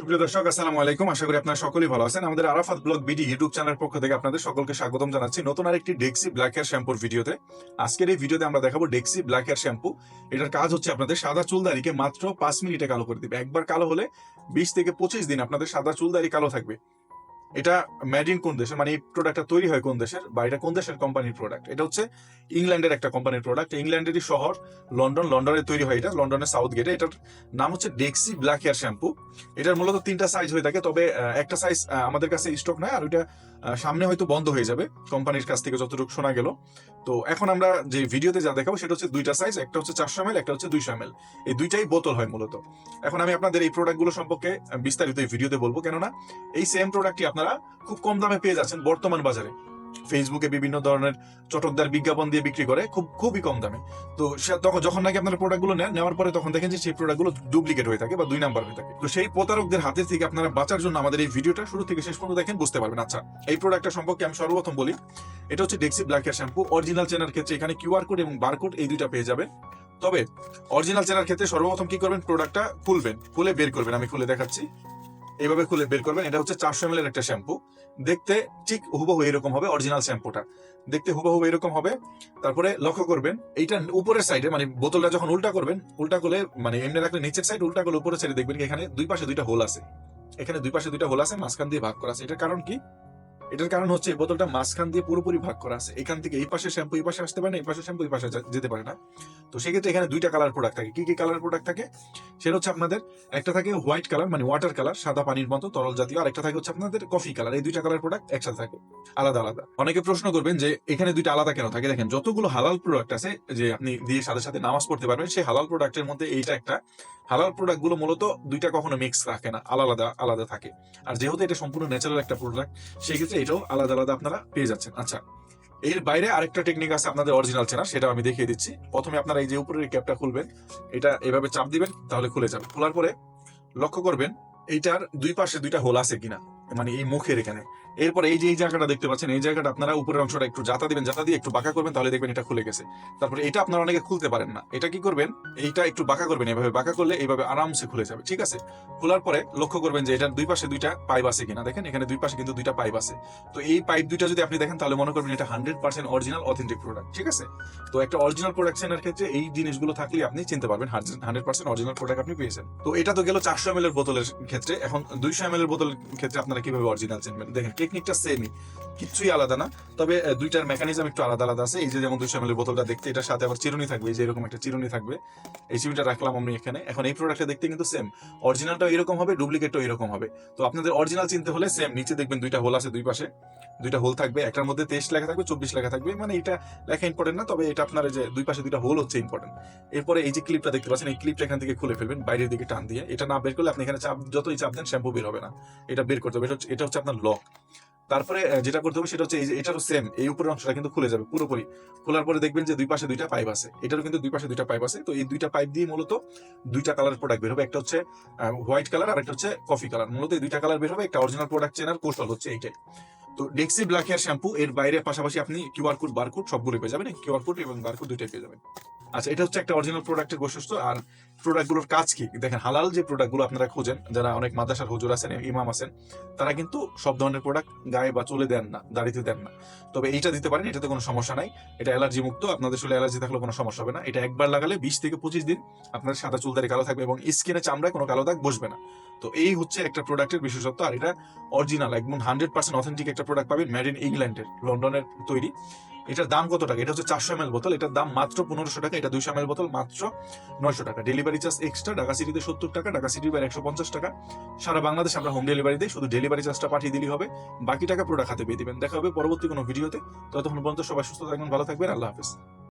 সুপ্রিয় দর্শক, আসসালামু আলাইকুম। আশা করি আপনারা সকলেই ভালো আছেন। আমাদের আরাফাত ব্লগ বিডি ইউটিউব চ্যানেলের পক্ষ থেকে আপনাদের সকলকে স্বাগতম জানাচ্ছি নতুন আরেকটি ডেক্সি ব্ল্যাক হেয়ার শ্যাম্পুর ভিডিওতে। আজকের এই ভিডিওতে আমরা দেখাবো ডেক্সি ব্ল্যাক হেয়ার শ্যাম্পু এটার কাজ হচ্ছে আপনাদের সাদা চুলদারিকে মাত্র পাঁচ মিনিটে কালো করে দিবে। একবার কালো হলে বিশ থেকে পঁচিশ দিন আপনাদের সাদা চুলদারি কালো থাকবে। এটা মেড ইন কোন দেশের? মানে এই প্রোডাক্টটা তৈরি হয় কোন দেশের? বা এটা কোন দেশের কোম্পানির প্রোডাক্ট এটা হচ্ছে ইংল্যান্ডের একটা কোম্পানির প্রোডাক্ট ইংল্যান্ডেরই শহর, লন্ডন, লন্ডনে তৈরি হয় এটা, লন্ডনের সাউথ গেটে এটার নাম হচ্ছে ডেক্সি ব্ল্যাক হেয়ার শ্যাম্পু এটার মূলত তিনটা সাইজ হয়ে থাকে, তবে একটা সাইজ আমাদের কাছে স্টক নাই, আর ওইটা সামনে হয়তো বন্ধ হয়ে যাবে কোম্পানির কাছ থেকে যতটুকু শোনা গেল। তো এখন আমরা যে ভিডিওতে যা দেখাবো সেটা হচ্ছে দুইটা সাইজ একটা হচ্ছে চারশো এমএল একটা হচ্ছে দুইশো এমএল এই দুইটাই বোতল হয় মূলত। এখন আমি আপনাদের এই প্রোডাক্টগুলো সম্পর্কে বিস্তারিত এই ভিডিওতে বলব। কেননা এই সেম প্রোডাক্টটি আপনারা খুব কম দামে পেয়ে যাচ্ছেন বর্তমান বাজারে। ফেসবুকে বিভিন্ন ধরনের চটকদার বিজ্ঞাপন দিয়ে বিক্রি করে খুব, খুবই কম দামে। তো তখন, যখন নাকি আপনারা প্রোডাক্টগুলো নেন, নেওয়ার পরে তখন দেখেন যে সেই প্রোডাক্টগুলো ডুপ্লিকেট হয়ে থাকে বা দুই নাম্বার হয়ে থাকে। তো সেই প্রতারকদের হাতের থেকে আপনারা বাঁচার জন্য আমাদের এই ভিডিওটা শুরু থেকে শেষ পর্যন্ত দেখেন, বুঝতে পারবেন। আচ্ছা এই প্রোডাক্টটা সম্পর্কে আমি সর্বপ্রথম বলি, এটা হচ্ছে Dexe black hair shampoo original চেনার ক্ষেত্রে এখানে কিউআর কোড এবং বারকোড এই দুইটা পেয়ে যাবে তবে অরিজিনাল চেনার ক্ষেত্রে সর্বপ্রথম কি করবেন? প্রোডাক্টটা খুলবেন, খুলে বের করবেন। আমি খুলে দেখাচ্ছি। এইভাবে খুলে বের করবেন। এটা হচ্ছে চারশো এম একটা শ্যাম্পু দেখতে ঠিক হুবহু এরকম হবে অরিজিনাল শ্যাম্পুটা দেখতে হুবহু এরকম হবে। তারপরে লক্ষ্য করবেন, এইটা উপরের সাইডে মানে বোতলটা যখন উল্টা করবেন, উল্টা করলে মানে এমনি রাখলে নিচের সাইড উল্টা করলে উপরের সাইডে দেখবেন এখানে দুই পাশে দুইটা হোল আছে। এখানে দুই পাশে দুইটা হোল আছে, মাঝখান দিয়ে ভাগ করা আছে। এটার কারণ কি? এটার কারণ হচ্ছে এই বোতলটা মাঝখান দিয়ে পুরোপুরি ভাগ করা আছে। এখান থেকে এই পাশে শ্যাম্পু, এই পাশে আসতে পারে না, এই পাশে শ্যাম্পু, এই পাশে যেতে পারে না। তো সেক্ষেত্রে এখানে দুইটা কালার প্রোডাক্ট থাকে। কি কি কালার প্রোডাক্ট থাকে? সেটা হচ্ছে আপনাদের, একটা থাকে হোয়াইট কালার মানে ওয়াটার কালার সাদা পানির মতো, তরল জাতীয়। আর একটা থাকে হচ্ছে আপনাদের কফি কালার এই দুইটা কালার প্রোডাক্ট একসাথে থাকে। আলাদা আলাদা। অনেকে প্রশ্ন করবেন যে এখানে দুইটা আলাদা কেন থাকে? দেখেন, যতগুলো হালাল প্রোডাক্ট আছে, যে আপনি দিয়ে সাথে সাথে নামাজ পড়তে পারবেন, সেই হালাল প্রোডাক্টের মধ্যে এইটা একটা। হালাল প্রোডাক্টগুলো মূলত দুইটা কখনো মিক্স রাখে না। আলাদা আলাদা থাকে। আর যেহেতু এটা সম্পূর্ণ ন্যাচারাল একটা প্রোডাক্ট সেই ক্ষেত্রে এটাও আলাদা আলাদা আপনারা পেয়ে যাচ্ছেন। আচ্ছা এর বাইরে আরেকটা টেকনিক আছে আপনাদের অরিজিনাল চেনা সেটা আমি দেখিয়ে দিচ্ছি। প্রথমে আপনারা এই যে উপরের ক্যাপটা খুলবেন, এটা এভাবে চাপ দিবেন, তাহলে খুলে যাবে। খোলার পরে লক্ষ্য করবেন, এইটার দুই পাশে দুইটা হোল আছে কিনা মানে এই মুখের এখানে। এরপরে এই যে এই জায়গাটা দেখতে পাচ্ছেন, এই জায়গাটা আপনারা উপরের অংশটা একটু জাতা দিবেন, জাতা দিয়ে একটু বাঁকা করবেন, তাহলে দেখবেন এটা খুলে গেছে। তারপরে এটা আপনারা অনেকে খুলতে পারেন না। এটা কি করবেন? এইটা একটু বাঁকা করবেন, এভাবে বাঁকা করলে এইভাবে আরামসে খুলে যাবে, ঠিক আছে? খোলার পরে লক্ষ্য করবেন যে এটার দুই পাশে দুইটা পাইপ আছে কিনা। দেখেন, এখানে দুই পাশে কিন্তু দুইটা পাইপ আছে। তো এই পাইপ দুইটা যদি আপনি দেখেন, তাহলে মনে করবেন এটা hundred percent original authentic product ঠিক আছে? তো একটা অরিজিনাল প্রোডাক্ট চেনার ক্ষেত্রে এই জিনিসগুলো থাকলে আপনি চিনতে পারবেন হান্ড্রেড পার্সেন্ট অরিজিনাল প্রোডাক্ট আপনি পেয়েছেন। তো এটা তো গেল চারশো এম এর বোতলের ক্ষেত্রে। এখন দুইশো এম এর বোতলের ক্ষেত্রে আপনারা কীভাবে অরিজিনাল চিনবেন? দেখেন টেকনিকটা সেমই কিচ্ছুই আলাদা না। তবে দুইটার মেকানিজম একটু আলাদা আলাদা আছে। এই যে যেমন দুইশো এম এর বোতলটা দেখতে, এটার সাথে আবার চিরুনি থাকবে। এই যে এরকম একটা চিরুনি থাকবে। এই চিরুনিটা রাখলাম আমি এখানে। এখন এই প্রোডাক্টটা দেখতে কিন্তু সেম অরিজিনালটাও এরকম হবে ডুপ্লিকেটও এরকম হবে। তো আপনাদের অরিজিনাল চিনতে হলে সেম নিচে দেখবেন দুইটা হোল আছে দুই পাশে। দুইটা হোল থাকবে। একটার মধ্যে তেইশ লেখা থাকবে, চব্বিশ লেখা থাকবে। মানে এটা লেখা ইম্পর্টেন্ট না। তবে এটা আপনার যে দুই পাশে দুইটা হোল হচ্ছে ইম্পর্টেন্ট এরপরে এই যে ক্লিপটা দেখতে পাচ্ছেন, এই ক্লিপটা এখান থেকে খুলে ফেলবেন, বাইরের দিকে টান দিয়ে। এটা না বের করলে আপনি এখানে চাপ, যতই চাপ দেন শ্যাম্পু বের হবে না। এটা বের করতে হবে। এটা হচ্ছে আপনার লক তারপরে যেটা করতে হবে সেটা হচ্ছে এটারও সেম এই উপরের অংশটা কিন্তু খুলে যাবে পুরোপুরি। খোলার পরে দেখবেন যে দুই পাশে দুইটা পাইপ আছে। এটারও কিন্তু দুই পাশে দুইটা পাইপ আছে। তো এই দুইটা পাইপ দিয়ে মূলত দুইটা কালার প্রোডাক্ট বের হবে। একটা হচ্ছে হোয়াইট কালার আর একটা হচ্ছে কফি কালার মূলত এই দুইটা কালার বের হবে। একটা অরিজিনাল প্রোডাক্ট চেনার কৌশল হচ্ছে এইটাই। তো ডেক্সি ব্ল্যাক হেয়ার শ্যাম্পু এর বাইরে পাশাপাশি আপনি কিউআর কোড বারকোড সবগুলো পেয়ে যাবেন। কিউআর কোড এবং বারকোড দুইটাই পেয়ে যাবেন। আচ্ছা এটা হচ্ছে একটা অরিজিনাল প্রোডাক্টের বৈশিষ্ট্য আর প্রোডাক্টগুলোর কাজ কি? দেখেন, হালাল যে প্রোডাক্টগুলো আপনারা খোঁজেন, যারা অনেক মাদ্রাসার হুজুর আছেন, ইমাম আছেন, তারা কিন্তু সব ধরনের প্রোডাক্ট গায়ে বা চলে দেন না, দাড়িতে দেন না। তবে এইটা দিতে পারেন, এটাতে কোনো সমস্যা নাই। এটা অ্যালার্জি মুক্ত আপনাদের আসলে অ্যালার্জি থাকলে কোনো সমস্যা হবে না। এটা একবার লাগালে বিশ থেকে পঁচিশ দিন আপনার সাদা চুলদারি কালো থাকবে এবং স্কিনে চামড়ায় কোনো কালো দাগ বসবে না। তো এই হচ্ছে একটা প্রোডাক্টের বিশেষত্ব, আর এটা অরিজিনাল একদম হান্ড্রেড পার্সেন্ট অথেন্টিক একটা প্রোডাক্ট পাবেন মেড ইন ইংল্যান্ডের লন্ডনের তৈরি। এটার দাম কত টাকা? এটা হচ্ছে চারশো এমএল বোতল, এটার দাম মাত্র পনেরোশো টাকা, এটা দুইশো এমএল বোতল মাত্র নয়শো টাকা। ডেলিভারি চার্জ এক্সট্রা ঢাকা সিটিতে সত্তর টাকা, ঢাকা সিটির বাইরে একশো পঞ্চাশ টাকা। সারা বাংলাদেশ আমরা হোম ডেলিভারি দিই, শুধু ডেলিভারি চার্জটা পাঠিয়ে দিলেই হবে। বাকি টাকা প্রোডাক্ট হাতে পেয়ে দেবেন দেখা হবে পরবর্তী কোনো ভিডিওতে ততক্ষণ পর্যন্ত সবাই সুস্থ থাকবেন, ভালো থাকবেন, আল্লাহ হাফেজ।